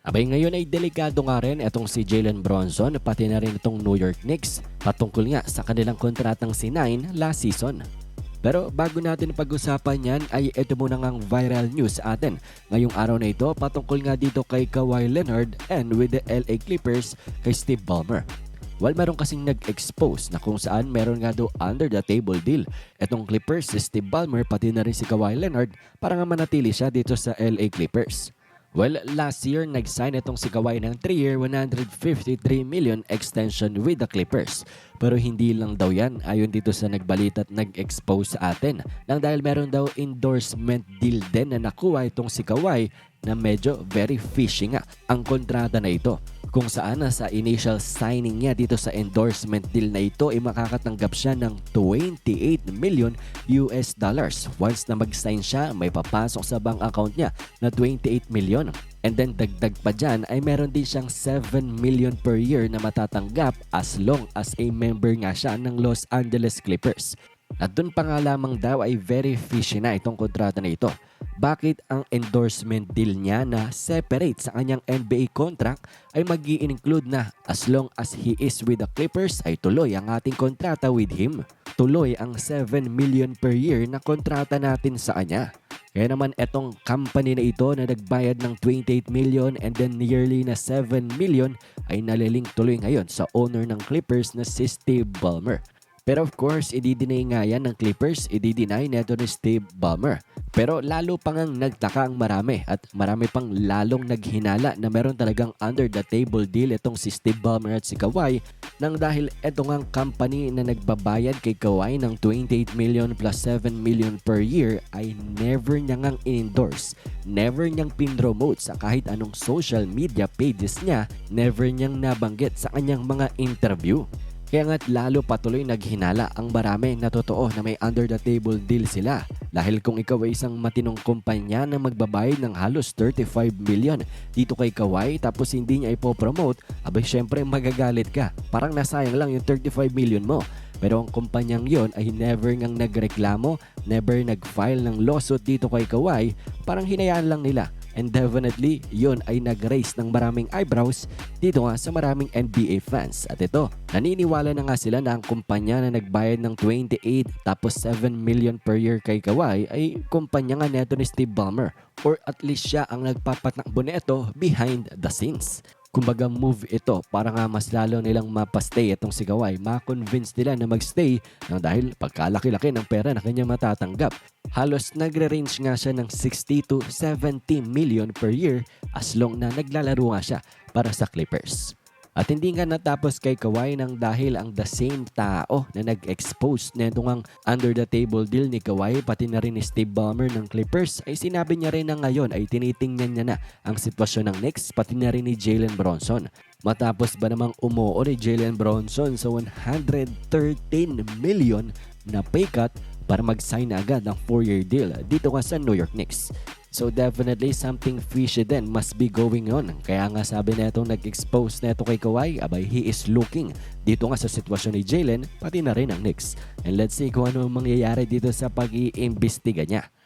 Abay ngayon ay delikado nga rin itong si Jalen Bronson pati na rin itong New York Knicks patungkol nga sa kanilang kontratang si Nine last season. Pero bago natin pag-usapan yan ay ito muna ngang viral news atin. Ngayong araw na ito patungkol nga dito kay Kawhi Leonard and with the LA Clippers kay Steve Ballmer. Well, meron kasing nag-expose na kung saan meron nga daw under the table deal. Etong Clippers si Steve Ballmer pati na rin si Kawhi Leonard para nga manatili siya dito sa LA Clippers. Well, last year nag-sign itong si Kawhi ng 3-year 153 million extension with the Clippers. Pero hindi lang daw yan ayon dito sa nagbalita at nag-expose sa atin. Nang dahil meron daw endorsement deal din na nakuha itong si Kawhi na medyo very fishy nga ang kontrata na ito. Kung saan sa initial signing niya dito sa endorsement deal na ito ay makakatanggap siya ng 28 million US dollars. Once na mag-sign siya, may papasok sa bank account niya na 28 million. And then dagdag pa dyan ay meron din siyang 7 million per year na matatanggap as long as a member nga siya ng Los Angeles Clippers. At dun pa nga lamang daw ay very fishy na itong kontrata na ito. Bakit ang endorsement deal niya na separate sa kanyang NBA contract ay mag include na as long as he is with the Clippers ay tuloy ang ating kontrata with him. Tuloy ang 7 million per year na kontrata natin sa kanya. Kaya naman etong company na ito na nagbayad ng 28 million and then yearly na 7 million ay nalilink tuloy ngayon sa owner ng Clippers na si Steve Ballmer. Pero of course, i-deny nga yan ng Clippers, i-deny neto ni Steve Ballmer. Pero lalo pang ang nagtaka ang marami at marami pang lalong naghinala na meron talagang under the table deal itong si Steve Ballmer at si Kawhi nang dahil ito ngang company na nagbabayad kay Kawhi ng 28 million plus 7 million per year ay never niya ngang in-endorse, never niyang pinromote sa kahit anong social media pages niya, never niyang nabanggit sa kanyang mga interview. Kaya nga't lalo patuloy naghinala ang marami na totoo na may under the table deal sila. Dahil kung ikaw ay isang matinong kumpanya na magbabayad ng halos 35 million dito kay Kawhi tapos hindi niya ipopromote, abay syempre magagalit ka. Parang nasayang lang yung 35 million mo. Pero ang kumpanyang yon ay never ngang nagreklamo, never nag-file ng lawsuit dito kay Kawhi, parang hinayaan lang nila And definitely, yun ay nag-raise ng maraming eyebrows dito nga sa maraming NBA fans. At ito, naniniwala na nga sila na ang kumpanya na nagbayad ng 28 tapos 7 million per year kay Kawhi ay kumpanya nga neto ni Steve Ballmer or at least siya ang nagpapatakbo neto behind the scenes. Kumbaga move ito para nga mas lalo nilang mapastay itong si Kawhi. Ma-convince nila na magstay na dahil pagkalaki-laki ng pera na kanya matatanggap. Halos nagre-range nga siya ng 60 to 70 million per year as long na naglalaro nga siya para sa Clippers. At hindi nga natapos kay Kawhi nang dahil ang the same tao na nag-expose na itong under the table deal ni Kawhi pati na rin ni Steve Ballmer ng Clippers ay sinabi niya rin na ngayon ay tinitingnan niya na ang sitwasyon ng Knicks pati na rin ni Jalen Bronson. Matapos ba namang umuo ni Jalen Bronson sa 113 million na pay cut para mag-sign agad ng 4-year deal dito nga sa New York Knicks. So definitely something fishy then must be going on. Kaya nga sabi na itong nag-expose na ito kay Kawhi, abay he is looking dito nga sa sitwasyon ni Jalen, pati na rin ang Knicks. And let's see kung ano ang mangyayari dito sa pag-iimbestiga niya.